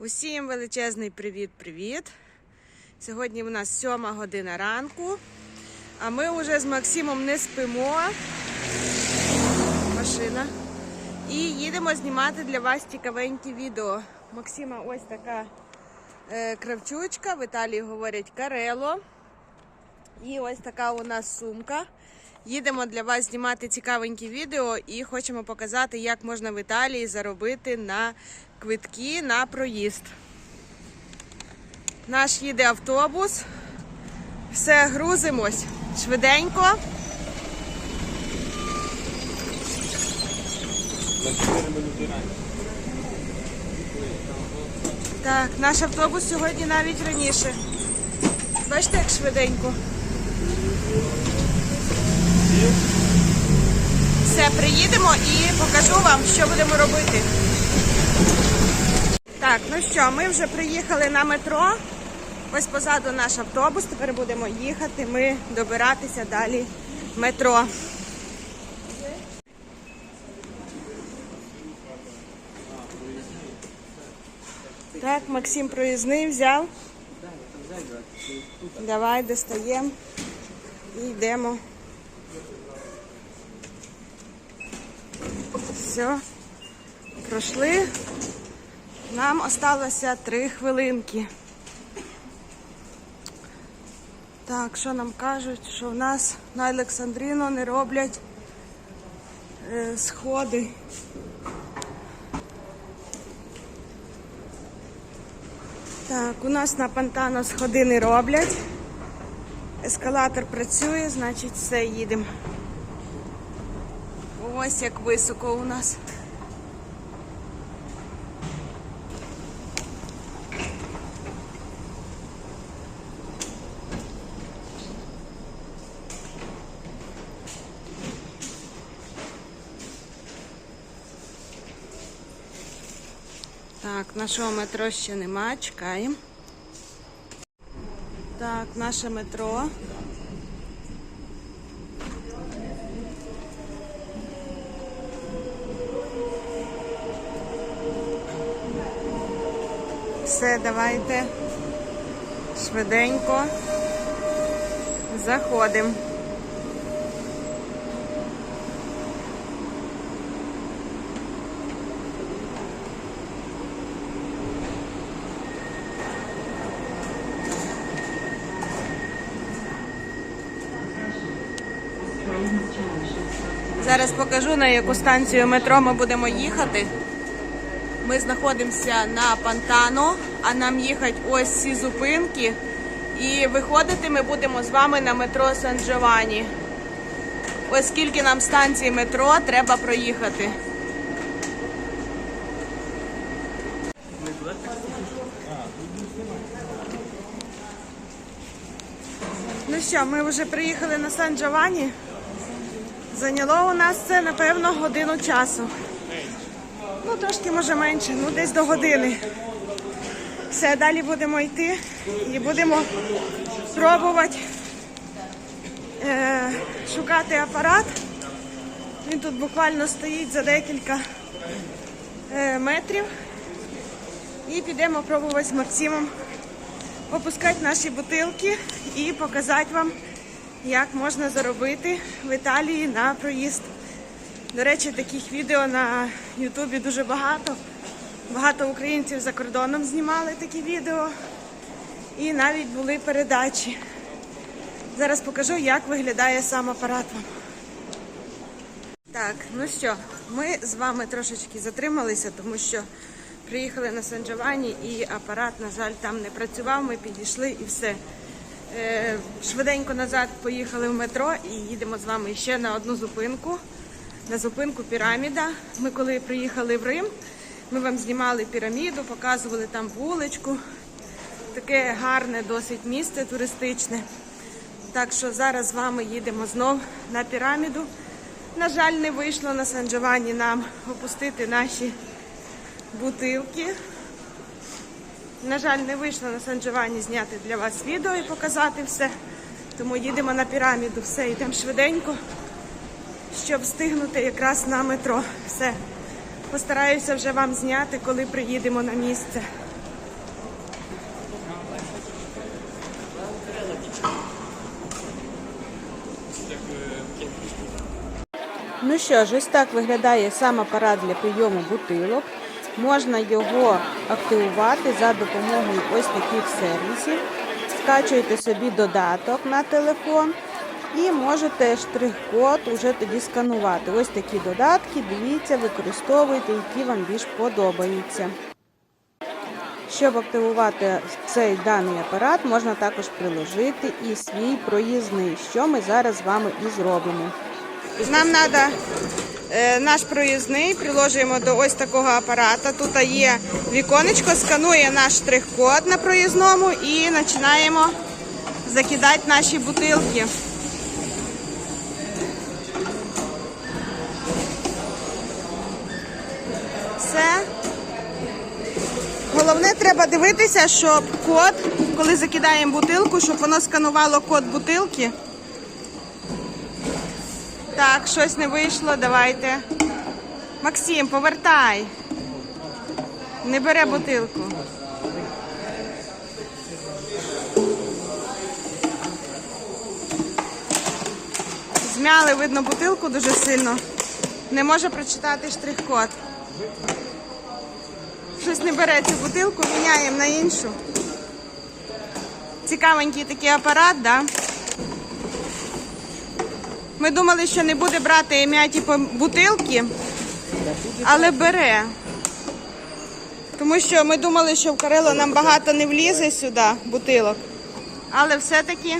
Усім величезний привіт-привіт. Сьогодні у нас сьома година ранку, а ми вже з Максимом не спимо. Машина. І їдемо знімати для вас цікавенькі відео. Максима ось така е, кравчучка, в Італії говорять карело. І ось така у нас сумка. Їдемо для вас знімати цікавенькі відео і хочемо показати, як можна в Італії заробити на квитки на проїзд. Наш їде автобус. Все, грузимось швиденько. На 4 минути раніше. Так, наш автобус сьогодні навіть раніше. Бачите, як швиденько. Все, приїдемо і покажу вам, що будемо робити. Так, ну що, ми вже приїхали на метро. Ось позаду наш автобус. Тепер будемо їхати. Ми добиратися далі метро. Так, Максим проїзний взяв. Давай достаємо йдемо. Все, пройшли. Нам осталося три хвилинки. Так, що нам кажуть, що в нас на Олександріно не роблять е, сходи. Так, у нас на Пантано сходи не роблять. Ескалатор працює, значить все, їдемо. Ось як високо у нас. Так, нашого метро ще нема, чекаємо. Так, наше метро. Все, давайте швиденько заходимо. Покажу, на яку станцію метро ми будемо їхати. Ми знаходимося на Пантано, а нам їхати ось ці зупинки. І виходити ми будемо з вами на метро Сан Джованні. Ось скільки нам станцій метро треба проїхати. Ну що, ми вже приїхали на Сан Джованні. Зайняло у нас це, напевно, годину часу. Ну, трошки може менше, ну десь до години. Все, далі будемо йти і будемо пробувати е, шукати апарат. Він тут буквально стоїть за декілька е, метрів. І підемо пробувати з Максимом опускати наші бутилки і показати вам, як можна заробити в Італії на проїзд. До речі, таких відео на Ютубі дуже багато. Багато українців за кордоном знімали такі відео. І навіть були передачі. Зараз покажу, як виглядає сам апарат вам. Так, ну що, ми з вами трошечки затрималися, тому що приїхали на Сан Джованні і апарат, на жаль, там не працював. Ми підійшли і все. Е, швиденько назад поїхали в метро і їдемо з вами ще на одну зупинку. На зупинку піраміда. Ми коли приїхали в Рим, ми вам знімали піраміду, показували там вуличку. Таке гарне досить місце туристичне. Так що зараз з вами їдемо знов на піраміду. На жаль, не вийшло на Сан Джованні нам опустити наші бутилки. На жаль, не вийшло на Сан-Джованні зняти для вас відео і показати все. Тому їдемо на піраміду, все, йдемо швиденько, щоб встигнути якраз на метро. Все. Постараюся вже вам зняти, коли приїдемо на місце. Ну що ж, ось так виглядає сам апарат для прийому бутилок. Можна його активувати за допомогою ось таких сервісів. Скачуєте собі додаток на телефон і можете штрих-код уже тоді сканувати. Ось такі додатки, дивіться, використовуйте, які вам більш подобаються. Щоб активувати цей даний апарат, можна також приложити і свій проїзний, що ми зараз з вами і зробимо. Нам треба наш проїзний, приложуємо до ось такого апарата. Тут є віконечко, сканує наш штрих-код на проїзному і починаємо закидати наші бутилки. Все. Головне, треба дивитися, щоб код, коли закидаємо бутилку, щоб воно сканувало код бутилки. Так, щось не вийшло, давайте. Максим, повертай. Не бере бутилку. Змяли, видно, бутилку дуже сильно. Не може прочитати штрих-код. Щось не бере цю бутилку, міняємо на іншу. Цікавенький такий апарат, да? Ми думали, що не буде брати ім'я типу бутилки, але бере. Тому що ми думали, що в Карело нам багато не влізе сюди бутилок. Але все-таки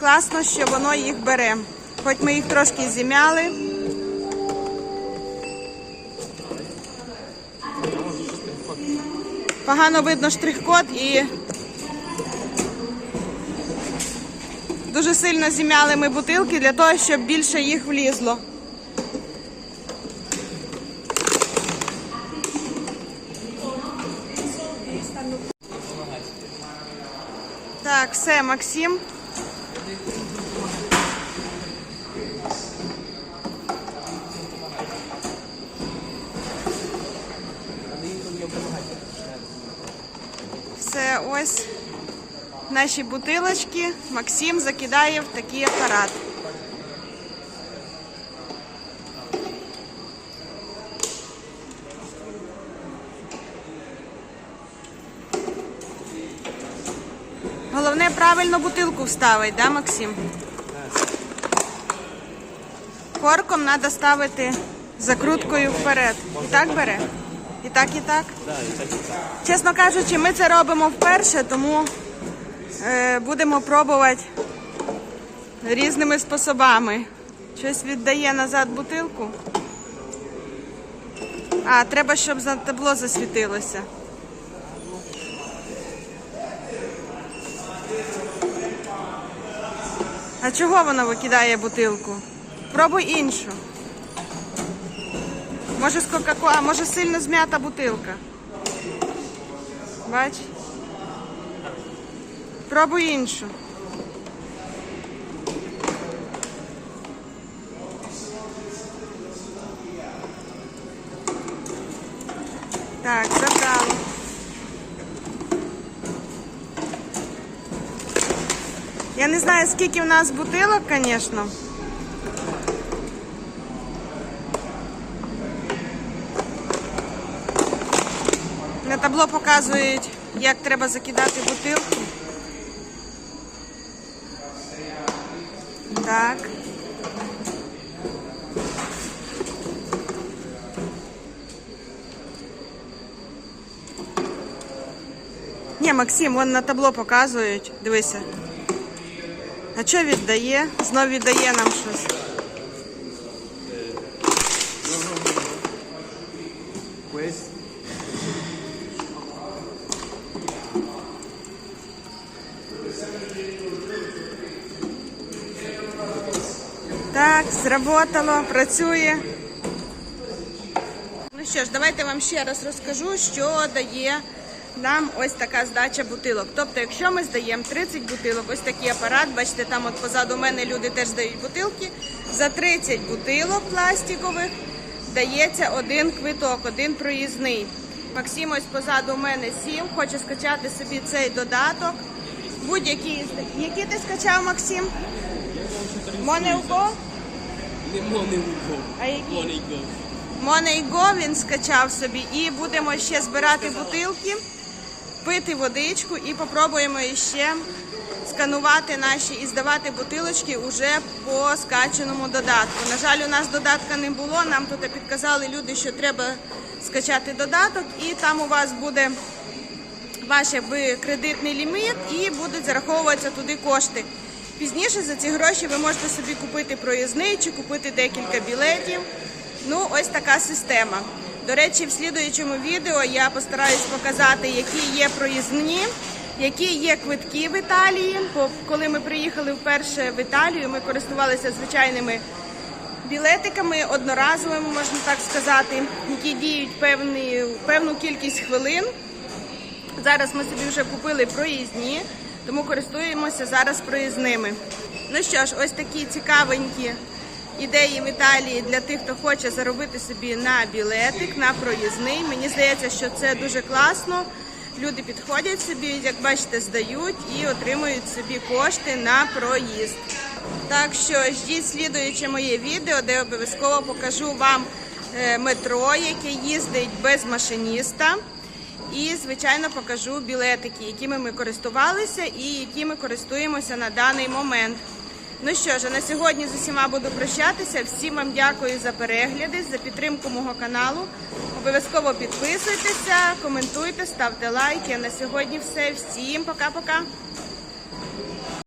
класно, що воно їх бере. Хоч ми їх трошки зім'яли. Погано видно штрих-код і дуже сильно зім'яли ми бутилки для того, щоб більше їх влізло. Так, все, Максим. Все, ось наші бутилочки. Максим закидає в такий апарат. Головне правильно бутилку вставити, да, Максим? Корком треба ставити закруткою вперед. І так бере? І так, і так? Чесно кажучи, ми це робимо вперше, тому будемо пробувати різними способами. Щось віддає назад бутилку. А, треба, щоб за табло засвітилося. А чого воно викидає бутилку? Пробуй іншу. Може з Кока-Кола, може сильно зм'ята бутилка. Бач? Пробуй іншу. Так, забрало. Я не знаю, скільки в нас бутилок, звісно. На табло показують, як треба закидати бутилку. Так. Ні, Максим, вон на табло показують. Дивися. А що віддає? Знов віддає нам щось. Questo. Так, зработало, працює. Ну що ж, давайте вам ще раз розкажу, що дає нам ось така здача бутилок. Тобто, якщо ми здаємо 30 бутилок, ось такий апарат, бачите, там от позаду мене люди теж здають бутилки. За 30 бутилок пластикових дається один квиток, один проїзний. Максим ось позаду мене сів, хоче скачати собі цей додаток. Будь-який. Який ти скачав, Максим? Монеуко? Не Money А який? Money Go. Він скачав собі і будемо ще збирати бутилки, пити водичку і попробуємо ще сканувати наші і здавати бутилочки уже по скачаному додатку. На жаль, у нас додатка не було. Нам тут підказали люди, що треба скачати додаток, і там у вас буде ваш кредитний ліміт і будуть зараховуватися туди кошти. Пізніше за ці гроші ви можете собі купити проїзний чи купити декілька білетів. Ну, ось така система. До речі, в слідуючому відео я постараюсь показати, які є проїзні, які є квитки в Італії. Бо коли ми приїхали вперше в Італію, ми користувалися звичайними білетиками одноразовими, можна так сказати, які діють певні, певну кількість хвилин. Зараз ми собі вже купили проїзні, тому користуємося зараз проїзними. Ну що ж, ось такі цікавенькі ідеї в Італії для тих, хто хоче заробити собі на білетик, на проїзний. Мені здається, що це дуже класно. Люди підходять собі, як бачите, здають і отримують собі кошти на проїзд. Так що ждіть слідуюче моє відео, де обов'язково покажу вам е, метро, яке їздить без машиніста. І, звичайно, покажу білетики, якими ми користувалися і якими користуємося на даний момент. Ну що ж, на сьогодні з усіма буду прощатися. Всім вам дякую за перегляди, за підтримку мого каналу. Обов'язково підписуйтеся, коментуйте, ставте лайки. На сьогодні все. Всім пока-пока.